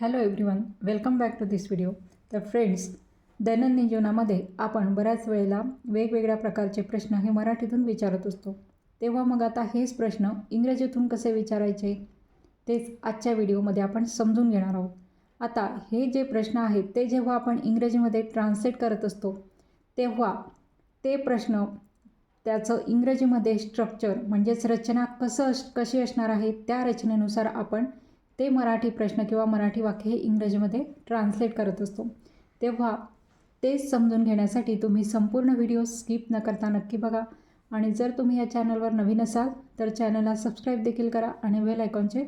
Hello everyone welcome back to this video तर friends दैनंदिन जीवनामध्ये आपण बऱ्याच वेळेला वेगवेगळ्या प्रकारचे प्रश्न हे मराठीतून विचारत असतो. तेव्हा मग आता हेच प्रश्न इंग्रजीतून कसे विचारायचे? तेच आजच्या व्हिडिओमध्ये आपण समजून घेणार आहोत. आता हे जे प्रश्न आहेत ते जेव्हा आपण इंग्रजीमध्ये ट्रान्सलेट करत असतो तेव्हा ते प्रश्न त्याचं इंग्रजीमध्ये स्ट्रक्चर म्हणजेच रचना कसं अस कशी असणार आहे त्या रचनेनुसार आपण ते मराठी प्रश्न किंवा मराठी वाक्य हे इंग्रजीमध्ये ट्रान्सलेट करत असतो. तेव्हा ते समजून घेण्यासाठी तुम्ही संपूर्ण व्हिडिओ स्किप न करता नक्की बघा. आणि जर तुम्ही या चॅनलवर नवीन असाल तर चॅनलला सबस्क्राईब देखील करा आणि बेल आयकॉनचे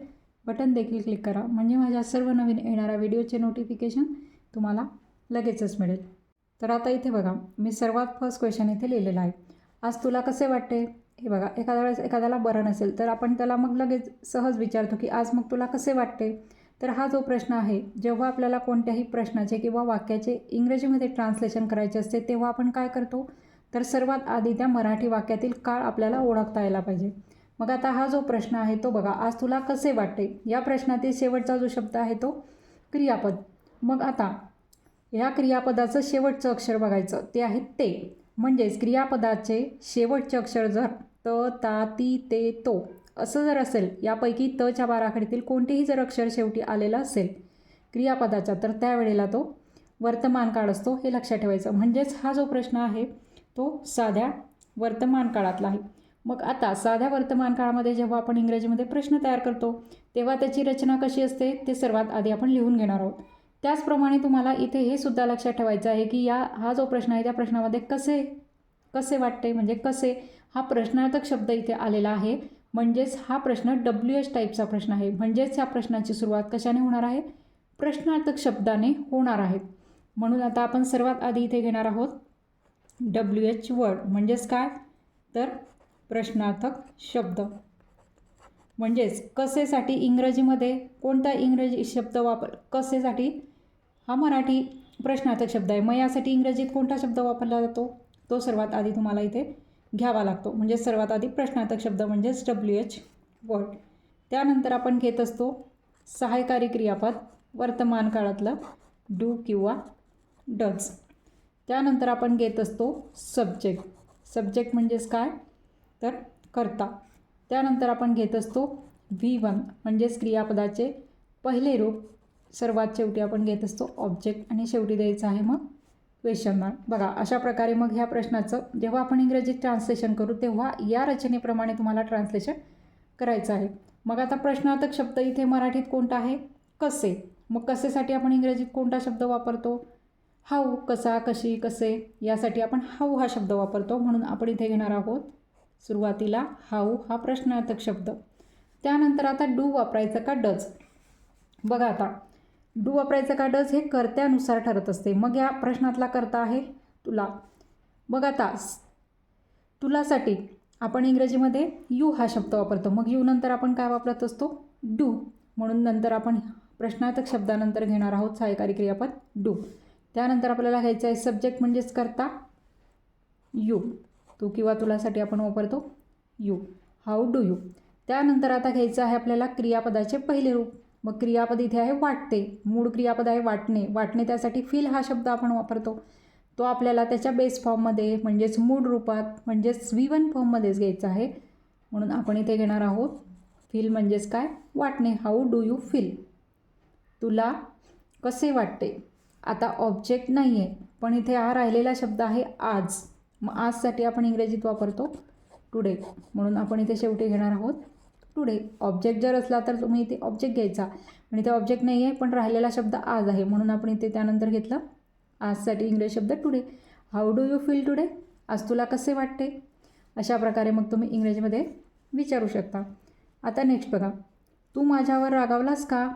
बटन देखील क्लिक करा. म्हणजे माझ्या सर्व नवीन येणाऱ्या व्हिडिओचे नोटिफिकेशन तुम्हाला लगेचच मिळेल. तर आता इथे बघा मी सर्वात फर्स्ट क्वेश्चन इथे लिहिलेला आहे. आज तुला कसे वाटते? हे बघा एखाद्या वेळेस एखाद्याला बरं नसेल तर आपण त्याला मग लगेच सहज विचारतो की आज मग तुला कसे वाटते? तर हा जो प्रश्न आहे जेव्हा आपल्याला कोणत्याही प्रश्नाचे किंवा वाक्याचे इंग्रजीमध्ये ट्रान्सलेशन करायचे असते तेव्हा आपण काय करतो? तर सर्वात आधी त्या मराठी वाक्यातील काळ आपल्याला ओळखता यायला पाहिजे. मग आता हा जो प्रश्न आहे तो बघा आज तुला कसे वाटते? या प्रश्नातील शेवटचा जो शब्द आहे तो क्रियापद. मग आता या क्रियापदाचं शेवटचं अक्षर बघायचं ते आहे ते. म्हणजेच क्रियापदाचे शेवटचे अक्षर जर त ता ती ते तो. असं जर असेल यापैकी तच्या बाराखडीतील कोणतेही जर अक्षर शेवटी आलेलं असेल क्रियापदाच्या तर त्यावेळेला तो वर्तमान काळ असतो हे लक्षात ठेवायचं. म्हणजेच हा जो प्रश्न आहे तो साध्या वर्तमान काळातला आहे. मग आता साध्या वर्तमान काळामध्ये जेव्हा आपण इंग्रजीमध्ये प्रश्न तयार करतो तेव्हा त्याची रचना कशी असते ते सर्वात आधी आपण लिहून घेणार आहोत. त्याचप्रमाणे तुम्हाला इथे हे सुद्धा लक्षात ठेवायचं आहे की या हा जो प्रश्न आहे त्या प्रश्नामध्ये कसे कसे वाटते म्हणजे कसे हा प्रश्नार्थक शब्द इथे आलेला आहे. म्हणजेच हा प्रश्न डब्ल्यू एच टाईपचा प्रश्न आहे. म्हणजेच या प्रश्नाची सुरुवात कशाने होणार आहे? प्रश्नार्थक शब्दाने होणार आहे. म्हणून आता आपण सर्वात आधी इथे घेणार आहोत डब्ल्यू एच वर्ड म्हणजेच काय? तर प्रश्नार्थक शब्द. म्हणजेच कसेसाठी इंग्रजीमध्ये कोणता इंग्रजी शब्द वापर कसेसाठी? हा मराठी प्रश्नार्थक शब्द आहे. मग यासाठी इंग्रजीत कोणता शब्द वापरला जातो? तो सर्वात आधी तुम्हाला इथे घ्यावा लागतो. म्हणजे सर्वात आधी प्रश्नार्थक शब्द म्हणजेच डब्ल्यू एच वर्ड त्यानंतर आपण घेत असतो सहायकारी क्रियापद वर्तमान काळातलं डू किंवा डज त्यानंतर आपण घेत असतो सब्जेक्ट सब्जेक्ट म्हणजेच काय? तर करता. त्यानंतर आपण घेत असतो व्ही वन म्हणजेच क्रियापदाचे पहिले रूप. सर्वात शेवटी आपण घेत असतो ऑब्जेक्ट आणि शेवटी द्यायचं आहे मग क्वेश्चन मार्क बघा अशा प्रकारे मग ह्या प्रश्नाचं जेव्हा आपण इंग्रजीत ट्रान्सलेशन करू तेव्हा या रचनेप्रमाणे तुम्हाला ट्रान्सलेशन करायचं आहे. मग आता प्रश्नार्थक शब्द इथे मराठीत कोणता आहे? कसे? मग कसेसाठी आपण इंग्रजीत कोणता शब्द वापरतो? हाऊ कसा कशी कसे? यासाठी आपण हाऊ हा शब्द वापरतो म्हणून आपण इथे घेणार आहोत सुरुवातीला हाऊ हा प्रश्नार्थक शब्द. त्यानंतर आता डू वापरायचं का डज? बघा आता डू वापरायचं का डज हे कर्त्यानुसार ठरत असते. मग या प्रश्नातला करता आहे तुला. मग आता तुलासाठी आपण इंग्रजीमध्ये यू हा शब्द वापरतो. मग यू नंतर आपण काय वापरत असतो? डू. म्हणून नंतर आपण प्रश्नार्थक शब्दानंतर घेणार आहोत सहायकारी क्रियापद डू. त्यानंतर आपल्याला घ्यायचं आहे सब्जेक्ट म्हणजेच करता यू. तू किंवा तुलासाठी आपण वापरतो यू. हाऊ डू यू त्यानंतर आता घ्यायचं आहे आपल्याला क्रियापदाचे पहिले रूप. मग क्रियापद इथे आहे वाटते. मूळ क्रियापद आहे वाटणे. वाटणे त्यासाठी फील हा शब्द आपण वापरतो. तो आपल्याला त्याच्या बेस फॉर्ममध्ये म्हणजेच मूळ रूपात म्हणजेच व्ही वन फॉर्ममध्येच घ्यायचा आहे. म्हणून आपण इथे घेणार आहोत. फील म्हणजेच काय? वाटणे. हाऊ डू यू फील तुला कसे वाटते? आता ऑब्जेक्ट नाही आहे पण इथे हा राहिलेला शब्द आहे आज. मग आजसाठी आपण इंग्रजीत वापरतो. टुडे म्हणून आपण इथे शेवटी घेणार आहोत. टुडे ऑब्जेक्ट जर असला तर तुम्ही इथे ऑब्जेक्ट घ्यायचा. पण इथे ऑब्जेक्ट नाही आहे पण राहिलेला शब्द आज आहे. म्हणून आपण इथे त्यानंतर घेतलं आजसाठी इंग्रजी शब्द today how do you feel today आज तुला कसे वाटते? अशा प्रकारे मग तुम्ही इंग्रजीमध्ये विचारू शकता. आता नेक्स्ट बघा. तू माझ्यावर रागावलास का?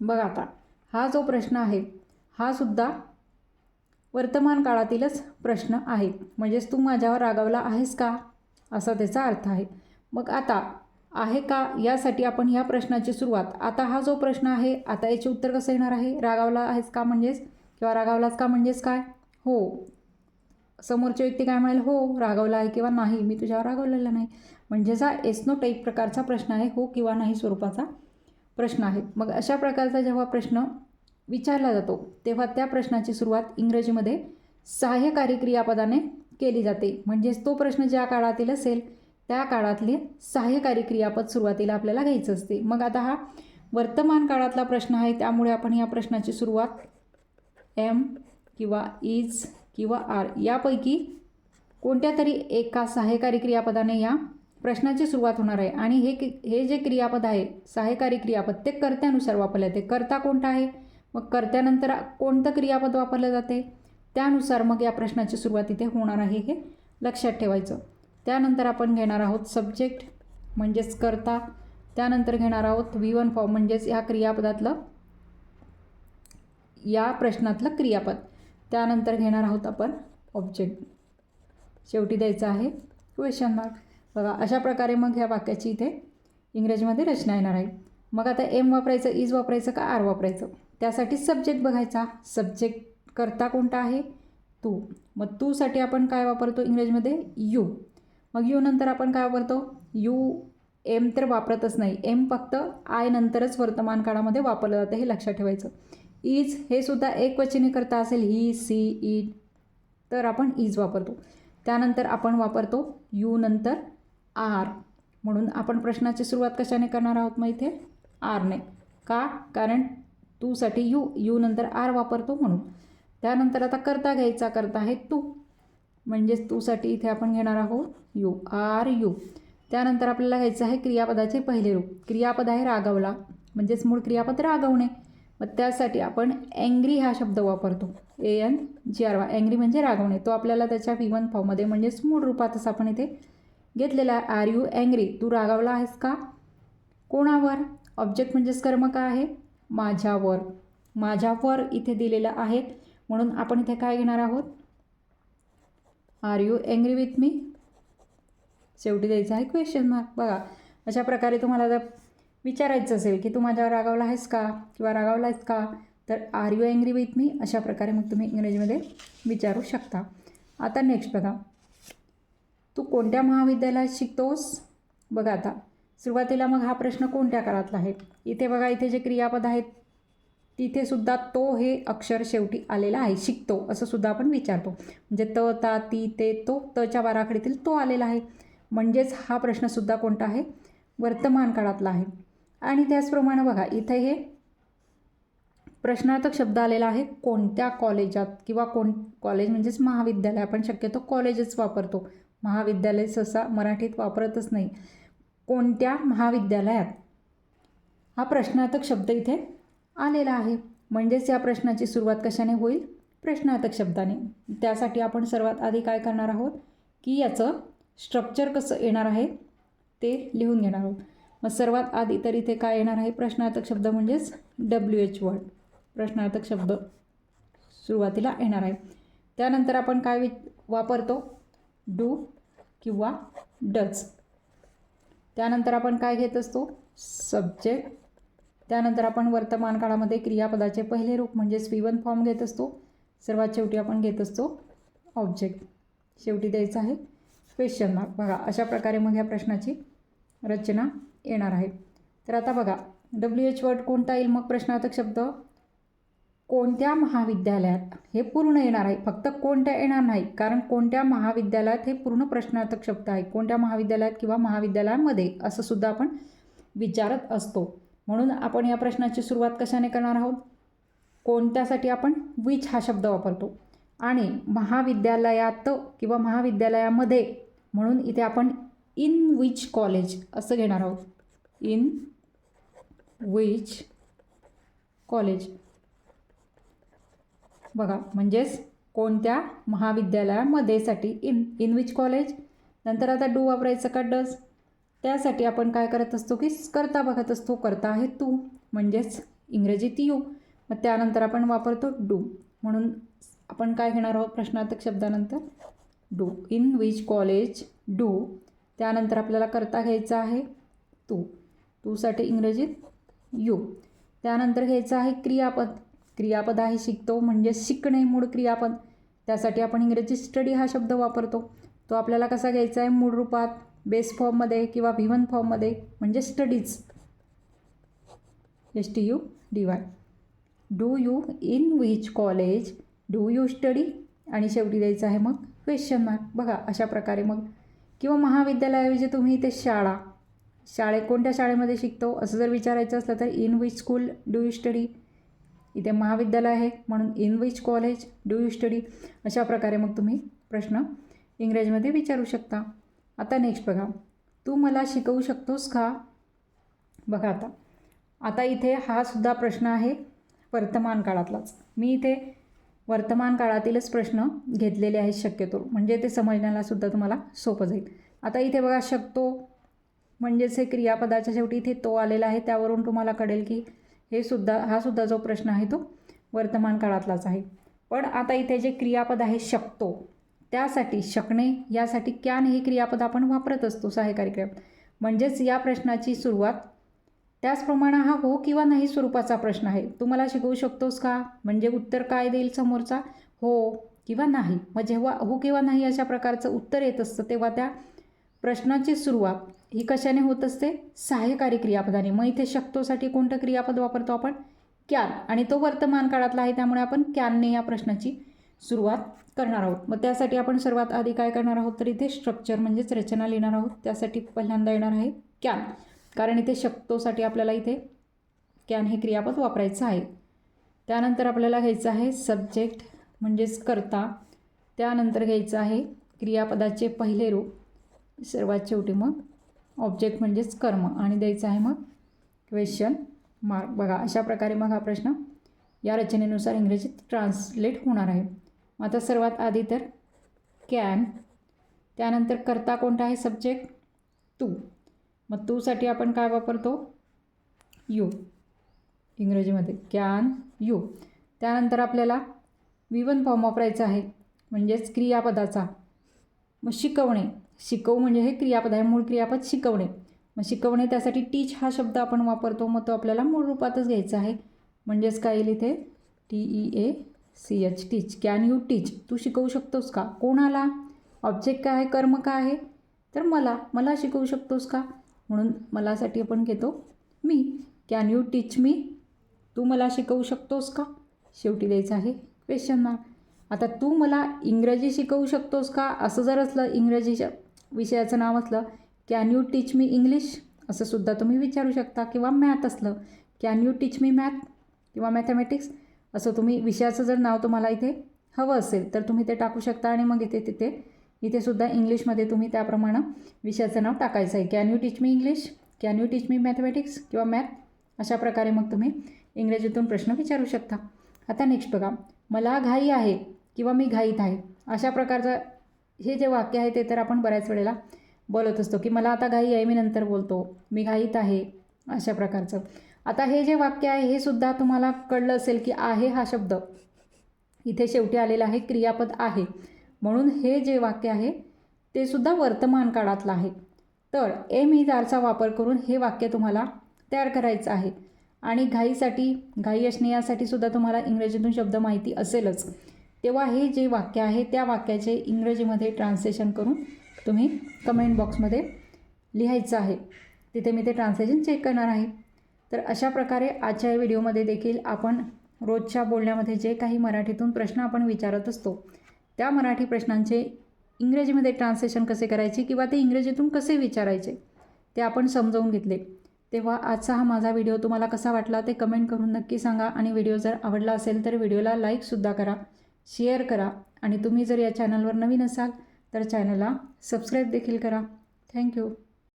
बघा आता. हा जो प्रश्न आहे हा सुद्धा वर्तमान काळातीलच प्रश्न आहे. म्हणजेच तू माझ्यावर रागावला आहेस का? असा त्याचा अर्थ आहे. मग आता आहे का? यासाठी आपण ह्या प्रश्नाची सुरुवात. आता हा जो प्रश्न आहे आता याचे उत्तर कसं येणार आहे? रागावला आहेस का म्हणजेच? किंवा रागावलाच का म्हणजेच काय? हो. समोरची व्यक्ती काय म्हणेल? हो रागावला आहे किंवा नाही? मी तुझ्यावर रागावलेला नाही. म्हणजेच हा एसनो टाईप प्रकारचा प्रश्न आहे हो किंवा नाही स्वरूपाचा प्रश्न आहे. मग अशा प्रकारचा जेव्हा प्रश्न विचारला जातो तेव्हा त्या प्रश्नाची सुरुवात इंग्रजीमध्ये सहाय्यकारी क्रियापदाने केली जाते. म्हणजेच तो प्रश्न ज्या काळातील असेल त्या काळातले सहाय्यकारी क्रियापद सुरुवातीला आपल्याला घ्यायचं असते. मग आता हा वर्तमान काळातला प्रश्न आहे. त्यामुळे आपण या प्रश्नाची सुरुवात एम किंवा इज किंवा आर यापैकी कोणत्या तरी एका सहाय्यकारी क्रियापदाने या प्रश्नाची सुरुवात होणार आहे. आणि हे हे जे क्रियापद आहे सहाय्यकारी क्रियापद ते कर्त्यानुसार वापरले जाते. कर्ता कोणता आहे? मग कर्त्यानंतर कोणतं क्रियापद वापरलं जाते? त्यानुसार मग या प्रश्नाची सुरुवात इथे होणार आहे हे लक्षात ठेवायचं. त्यानंतर आपण घेणार आहोत सब्जेक्ट म्हणजेच कर्ता. त्यानंतर घेणार आहोत व्ही वन फॉर्म म्हणजेच ह्या क्रियापदातलं या प्रश्नातलं क्रियापद. त्यानंतर घेणार आहोत आपण ऑब्जेक्ट शेवटी द्यायचं आहे क्वेश्चन मार्क बघा अशा प्रकारे मग ह्या वाक्याची इथे इंग्रजीमध्ये रचना येणार आहे. मग आता एम वापरायचं इज वापरायचं का आर वापरायचं? त्यासाठी सब्जेक्ट बघायचा. सब्जेक्ट करता कोणता आहे? तू. मग तूसाठी आपण काय वापरतो इंग्रजीमध्ये? यू मग यू नंतर आपण काय वापरतो? यू एम तर वापरतच नाही. एम फक्त आय नंतरच वर्तमान काळामध्ये वापरलं जातं हे लक्षात ठेवायचं. इज हे सुद्धा एक वचने करता असेल. ही सी इट तर आपण इज वापरतो. त्यानंतर आपण वापरतो यू नंतर आर. म्हणून आपण प्रश्नाची सुरुवात कशाने करणार आहोत मग इथे? आरने. का? कारण तूसाठी यू यू नंतर आर वापरतो म्हणून. त्यानंतर आता करता घ्यायचा करता आहे तू. म्हणजेच तूसाठी इथे आपण घेणार आहोत यू आर यू. त्यानंतर आपल्याला घ्यायचं आहे क्रियापदाचे पहिले रूप. क्रियापद आहे रागवला म्हणजेच मूळ क्रियापद रागवणे. मग त्यासाठी आपण अँग्री हा शब्द वापरतो. A N G R Y angry म्हणजे रागवणे. तो आपल्याला त्याच्या व्ही वन फॉर्ममध्ये म्हणजेच मूळ रूपातच आपण इथे घेतलेला आहे. आर यू अँग्री तू रागावला आहेस का? कोणावर? ऑब्जेक्ट म्हणजेच कर्म का आहे? माझ्यावर. माझ्यावर इथे दिलेलं आहे. म्हणून आपण इथे काय घेणार आहोत? Are you angry with me शेवटी द्यायचं आहे क्वेश्चन मार्क बघा अशा प्रकारे तुम्हाला जर विचारायचं असेल की तू माझ्यावर रागावला आहेस का किंवा रागावला आहेस का तर are you angry with me अशा प्रकारे मग तुम्ही इंग्रजीमध्ये विचारू शकता. आता नेक्स्ट बघा. तू कोणत्या महाविद्यालयात शिकतोस? बघा आता सुरुवातीला मग हा प्रश्न कोणत्या काळातला आहे? इथे बघा इथे जे क्रियापद आहेत तिथे सुद्धा तो हे अक्षर शेवटी आलेला आहे शिकतो असं सुद्धा आपण विचारतो. म्हणजे त ता ती ते तो तच्या वाराखडीतील तो आलेला आहे. म्हणजेच हा प्रश्नसुद्धा कोणता आहे? वर्तमान काळातला आहे. आणि त्याचप्रमाणे बघा इथे हे प्रश्नार्थक शब्द आलेला आहे कोणत्या कॉलेजात किंवा कोण कॉलेज म्हणजेच महाविद्यालय आपण शक्यतो कॉलेजच वापरतो. महाविद्यालय सहसा मराठीत वापरतच नाही. कोणत्या महाविद्यालयात? हा प्रश्नार्थक शब्द इथे आलेला आहे. म्हणजेच या प्रश्नाची सुरुवात कशाने होईल? प्रश्नार्थक शब्दाने. त्यासाठी आपण सर्वात आधी काय करणार आहोत? की याचं स्ट्रक्चर कसं येणार आहे? ते लिहून घेणार आहोत. मग सर्वात आधी तर इथे काय येणार आहे? प्रश्नार्थक शब्द म्हणजेच डब्ल्यू एच वर्ड प्रश्नार्थक शब्द सुरुवातीला येणार आहे. त्यानंतर आपण काय वि वापरतो? डू किंवा डच त्यानंतर आपण काय घेत असतो? सब्जेक्ट त्यानंतर आपण वर्तमान काळामध्ये क्रियापदाचे पहिले रूप म्हणजे स्वीवन फॉर्म घेत असतो. सर्वात शेवटी आपण घेत असतो ऑब्जेक्ट. शेवटी द्यायचं आहे क्वेश्चन मार्क. बघा अशा प्रकारे मग या प्रश्नाची रचना येणार आहे. तर आता बघा डब्ल्यू एच वर्ड कोणता येईल? मग प्रश्नार्थक शब्द कोणत्या महाविद्यालयात? हे पूर्ण येणार आहे. फक्त कोणत्या येणार नाही कारण कोणत्या महाविद्यालयात हे पूर्ण प्रश्नार्थक शब्द आहे? कोणत्या महाविद्यालयात किंवा महाविद्यालयामध्ये? असं सुद्धा आपण विचारत असतो. म्हणून आपण या प्रश्नाची सुरुवात कशाने करणार आहोत? कोणत्यासाठी आपण विच हा शब्द वापरतो? आणि महाविद्यालयात किंवा महाविद्यालयामध्ये म्हणून इथे आपण इन विच कॉलेज असं घेणार आहोत. इन विच कॉलेज बघा म्हणजेच कोणत्या महाविद्यालयामध्येसाठी इन इन विच कॉलेज नंतर आता डू वापरायचं का डज त्यासाठी आपण काय करत असतो की करता बघत असतो करता आहे तू म्हणजेच इंग्रजीत यू. मग त्यानंतर आपण वापरतो डू. म्हणून आपण काय घेणार आहोत प्रश्नार्थक शब्दानंतर? Do. In which college do. त्यानंतर आपल्याला करता घ्यायचं आहे तू. तूसाठी इंग्रजीत यू. त्यानंतर घ्यायचं आहे क्रियापद. क्रियापद आहे शिकतो म्हणजे शिकणे मूळ क्रियापद. त्यासाठी आपण इंग्रजी स्टडी हा शब्द वापरतो. तो आपल्याला कसा घ्यायचा आहे? मूळ रूपात बेस फॉर्ममध्ये किंवा वन फॉर्ममध्ये म्हणजे studies. S T U D Y. Do you in which college? Do you study? आणि शेवटी द्यायचं आहे मग क्वेश्चन मार्क बघा अशा प्रकारे मग. किंवा महाविद्यालयाऐवजी तुम्ही इथे शाळा. शाळे कोणत्या शाळेमध्ये शिकतो? असं जर विचारायचं असलं तर in which school do you study इथे महाविद्यालय आहे म्हणून in which college do you study अशा प्रकारे मग तुम्ही प्रश्न इंग्रजीमध्ये विचारू शकता. आता नेक्स्ट बघा. तू मला शिकवू शकतोस का? बघा आता. आता इथे हा सुद्धा प्रश्न आहे वर्तमान काळातलाच. मी इथे वर्तमान काळातीलच प्रश्न घेतलेले आहेत शक्यतो. म्हणजे ते समजण्याला सुद्धा तुम्हाला सोपं जाईल. आता इथे बघा शकतो म्हणजेच हे क्रियापदाच्या शेवटी इथे तो आलेला आहे. त्यावरून तुम्हाला कळेल की हे सुद्धा हा सुद्धा जो प्रश्न आहे तो वर्तमान काळातलाच आहे. पण आता इथे जे क्रियापद आहे शकतो त्यासाठी शकणे यासाठी कॅन हे क्रियापद आपण वापरत असतो सहाय्यकारी क्रियापद म्हणजेच या प्रश्नाची सुरुवात. त्याचप्रमाणे हा हो किंवा नाही स्वरूपाचा प्रश्न आहे. तू मला शिकवू शकतोस का? म्हणजे उत्तर काय देईल समोरचा? हो किंवा नाही. मग जेव्हा हो किंवा नाही अशा प्रकारचं उत्तर येत असतं तेव्हा त्या प्रश्नाची सुरुवात ही कशाने होत असते? सहाय्यकारी क्रियापदाने. मग इथे शकतोसाठी कोणतं क्रियापद वापरतो आपण? कॅन. आणि तो वर्तमान काळातला आहे त्यामुळे आपण कॅनने या प्रश्नाची सुरुवात करणार आहोत. मग त्यासाठी आपण सर्वात आधी काय करणार आहोत तर इथे स्ट्रक्चर म्हणजेच रचना लिहिणार आहोत. त्यासाठी पहिल्यांदा येणार आहे कॅन कारण इथे शक्तोसाठी आपल्याला इथे कॅन हे क्रियापद वापरायचं आहे. त्यानंतर आपल्याला घ्यायचं आहे सब्जेक्ट म्हणजेच करता. त्यानंतर घ्यायचं आहे क्रियापदाचे पहिले रूप. सर्वात शेवटी मग ऑब्जेक्ट म्हणजेच कर्म. आणि द्यायचं आहे मग क्वेश्चन मार्क बघा अशा प्रकारे मग हा प्रश्न या रचनेनुसार इंग्रजीत ट्रान्सलेट होणार आहे. मग आता सर्वात आधी तर कॅन त्यानंतर करता कोणता आहे सब्जेक्ट तू. मग तूसाठी आपण काय वापरतो? यू इंग्रजीमध्ये. कॅन यू त्यानंतर आपल्याला विवन फॉर्म वापरायचा आहे. म्हणजेच क्रियापदाचा. मग शिकवणे. शिकवू म्हणजे हे क्रियापद आहे. मूळ क्रियापद शिकवणे. मग शिकवणे त्यासाठी टीच हा शब्द आपण वापरतो. मग तो आपल्याला मूळ रूपातच घ्यायचा आहे. म्हणजेच काय येईल इथे? T E A C H teach can you teach तू शिकवू शकतोस का? कोणाला? ऑब्जेक्ट काय आहे? कर्म काय आहे? तर मला. मला शिकवू शकतोस का? म्हणून मलासाठी आपण घेतो मी. कॅन यू टीच मी तू मला शिकवू शकतोस का? शेवटी द्यायचं आहे क्वेश्चन मार्क आता तू मला इंग्रजी शिकवू शकतोस का? असं जर असलं इंग्रजीच्या विषयाचं नाव असलं can you teach me English असं सुद्धा तुम्ही विचारू शकता. किंवा मॅथ असलं. Can you teach me math किंवा मॅथमॅटिक्स असं तुम्ही विषयाचं जर नाव तुम्हाला इथे हवं असेल तर तुम्ही ते टाकू शकता आणि मग इथे तिथे इथेसुद्धा इंग्लिशमध्ये तुम्ही त्याप्रमाणे विषयाचं नाव टाकायचं आहे. Can you teach me English can you teach me mathematics किंवा मॅथ अशा प्रकारे मग तुम्ही इंग्रजीतून प्रश्न विचारू शकता. आता नेक्स्ट बघा. मला घाई आहे किंवा मी घाईत आहे. अशा प्रकारचं हे जे वाक्य आहे ते तर आपण बऱ्याच वेळेला बोलत असतो की मला आता घाई आहे मी नंतर बोलतो. मी घाईत आहे. अशा प्रकारचं. आता हे जे वाक्य आहे हे सुद्धा तुम्हाला कळलं असेल की आहे हा शब्द. इथे शेवटी आलेला आहे क्रियापद आहे. म्हणून हे जे वाक्य आहे ते सुद्धा वर्तमान काळातलं आहे. तर एम ही दारचा वापर करून हे वाक्य तुम्हाला तयार करायचं आहे. आणि घाईसाठी घाई असणे यासाठी सुद्धा तुम्हाला इंग्रजीतून शब्द माहिती असेलच. तेव्हा हे जे वाक्य आहे त्या वाक्याचे इंग्रजीमध्ये ट्रान्सलेशन करून तुम्ही कमेंट बॉक्समध्ये लिहायचं आहे. तिथे मी ते ट्रान्सलेशन चेक करणार आहे. तर अशा प्रकारे आजच्या या व्हिडिओमध्ये देखील आपण रोजच्या बोलण्यामध्ये जे काही मराठीतून प्रश्न आपण विचारत असतो त्या मराठी प्रश्नांचे इंग्रजीमध्ये ट्रान्सलेशन कसे करायचे किंवा ते इंग्रजीतून कसे विचारायचे ते आपण समजावून घेतले. तेव्हा आजचा हा माझा व्हिडिओ तुम्हाला कसा वाटला ते कमेंट करून नक्की सांगा आणि व्हिडिओ जर आवडला असेल तर व्हिडिओला लाईकसुद्धा करा शेअर करा आणि तुम्ही जर या चॅनलवर नवीन असाल तर चॅनलला सबस्क्राईब देखील करा. थँक्यू